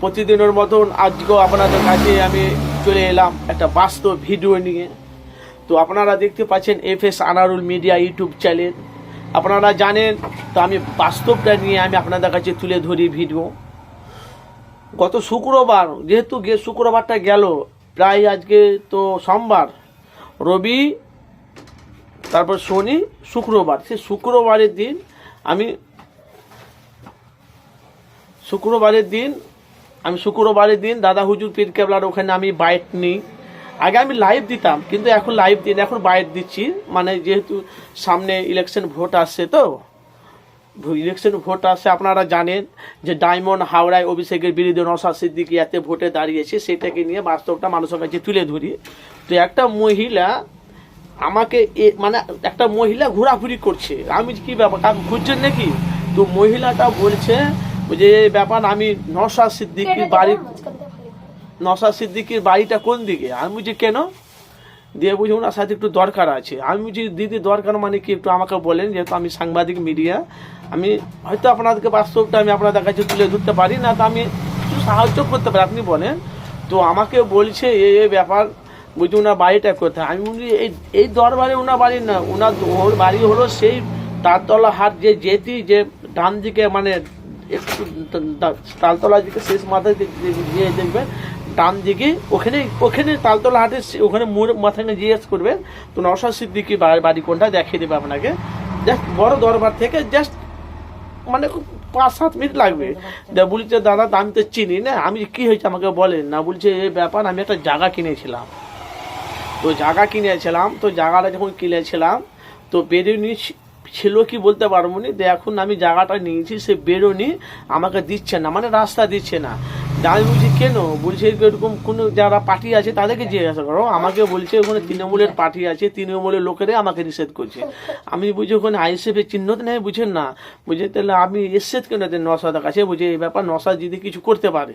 প্রতিদিনের মতন আজকেও আপনাদের কাছে আমি চলে এলাম একটা বাস্তব ভিডিও নিয়ে। তো আপনারা দেখতে পাচ্ছেন F S Anarul media YouTube channel. আপনারা জানেন, তো আমি বাস্তবটা নিয়ে আমি আপনাদের কাছে তুলে ধরি ভিডিও। গত শুক্রবার, যেহেতু গে শুক্রবারটা গেল, প্রায় আজকে তো সোমবার, রবি, তারপর শনি, শুক্রবার। সে শুক্রবারের দিন আমি, শুক্রবারের দিন আমি শুক্রবারের দিন দাদা হুজুর পীর কেবলার ওখানে আমি বাইট নিই। আগে আমি লাইভ দিতাম, কিন্তু এখন লাইভ দিন এখন বাইট দিচ্ছি। মানে যেহেতু সামনে ইলেকশন ভোট আসছে তো ইলেকশন ভোট আসছে, আপনারা জানেন যে ডায়মন্ড হাওড়ায় অভিষেকের বিরুদ্ধে নশা সিদ্দিকি এতে ভোটে দাঁড়িয়েছে, সেটাকে নিয়ে বাস্তবটা মানুষের কাছে তুলে ধরি। তো একটা মহিলা আমাকে মানে একটা মহিলা ঘোরাঘুরি করছে। আমি কি ব্যাপার খুঁজছেন নাকি? তো মহিলাটা বলছে যে এই ব্যাপার আমি নশা সিদ্দিকির বাড়ি নশা সিদ্দিকির বাড়িটা কোন দিকে? আমি বুঝি কেন? দিয়ে বুঝি ওনার সাথে একটু দরকার আছে। আমি বুঝি দিদি দরকার মানে কি? একটু আমাকে বলেন যেহেতু আমি সাংবাদিক মিডিয়া। আমি হয়তো আপনাদেরকে বাস্তবটা আমি আপনাদের কাছে তুলে ধরতে পারি না তো আমি একটু সাহায্য করতে পারি। আপনি বলেন। তো আমাকে বলছে এই এই ব্যাপার বুঝি ওনার বাড়িটা কোথায়? আমি বলি এই এই দরবারে ওনার বাড়ি না ওনার ওর বাড়ি হলো সেই তারতলা হাট যে যেতি যে ডান দিকে মানে একটু তালতলা দিকে শেষ মাথায় গিয়ে দেখবেন, ডান দিকে ওখানে ওখানে তালতলা হাটে ওখানে মোড় মাথায় জিজ্ঞেস করবেন, তো নশা সিদ্দিকি বাড়ি কোনটা দেখিয়ে দেবে আপনাকে। জাস্ট বড় দরবার থেকে জাস্ট মানে পাঁচ, সাত মিনিট লাগবে। বলছে, দাদা আমি তো চিনি না, আমি কি হয়েছে আমাকে বলেন? না বলছে এই ব্যাপার, আমি একটা জায়গা কিনেছিলাম। তো জায়গা কিনেছিলাম, তো জায়গাটা যখন কিনেছিলাম, তো বেরোনি ছিল কি বলতে পারব না? এখন আমি জায়গাটা নিয়েছি, সে বেরোনি, আমাকে দিচ্ছে না মানে রাস্তা দিচ্ছে না। আমি বলছি, কেন? বলছে, এরকম কোনো যারা পার্টি আছে, তাদেরকে জিজ্ঞাসা করো। আমাকে বলছে, ওখানে তৃণমূলের পার্টি আছে, তৃণমূলের লোকেরাই আমাকে নিষেধ করছে। আমি বুঝি ওখানে আইএসএফের চিহ্ন নেই? বুঝেন না। বুঝে তাহলে আমি এসেদ কেন নসাদের কাছে? বুঝে এই ব্যাপার নসা যদি কিছু করতে পারে।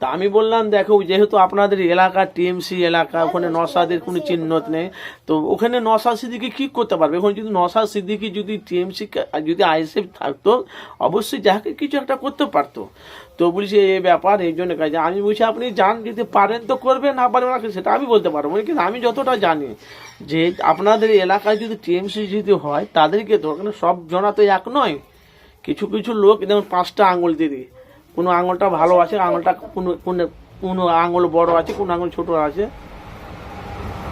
তা আমি বললাম দেখো যেহেতু আপনাদের এলাকা টিএমসি এলাকা ওখানে নসাদের কোনো চিহ্ন নেই। তো ওখানে নসা সিদ্দিকি কী করতে পারবে? এখন যদি নসা সিদ্দিকি যদি টিএমসি যদি আইএসএফ থাকতো অবশ্যই যাকে কিছু একটা করতে পারতো। তো বলছি এই ব্যাপার এই জন্য কাজে আমি বলছি আপনি যান যদি পারেন তো করবেন না পারেন না সেটা আমি বলতে পারব। কিন্তু আমি যতটা জানি যে আপনাদের এলাকায় যদি টিএমসি যদি হয় তাদেরকে তো ওখানে সব জনা তো এক নয়। কিছু কিছু লোক যেমন পাঁচটা আঙুল দিদি কোনো আঙুলটা ভালো আছে আঙুলটা কোনো কোনো আঙুল বড় আছে কোনো আঙুল ছোট আছে।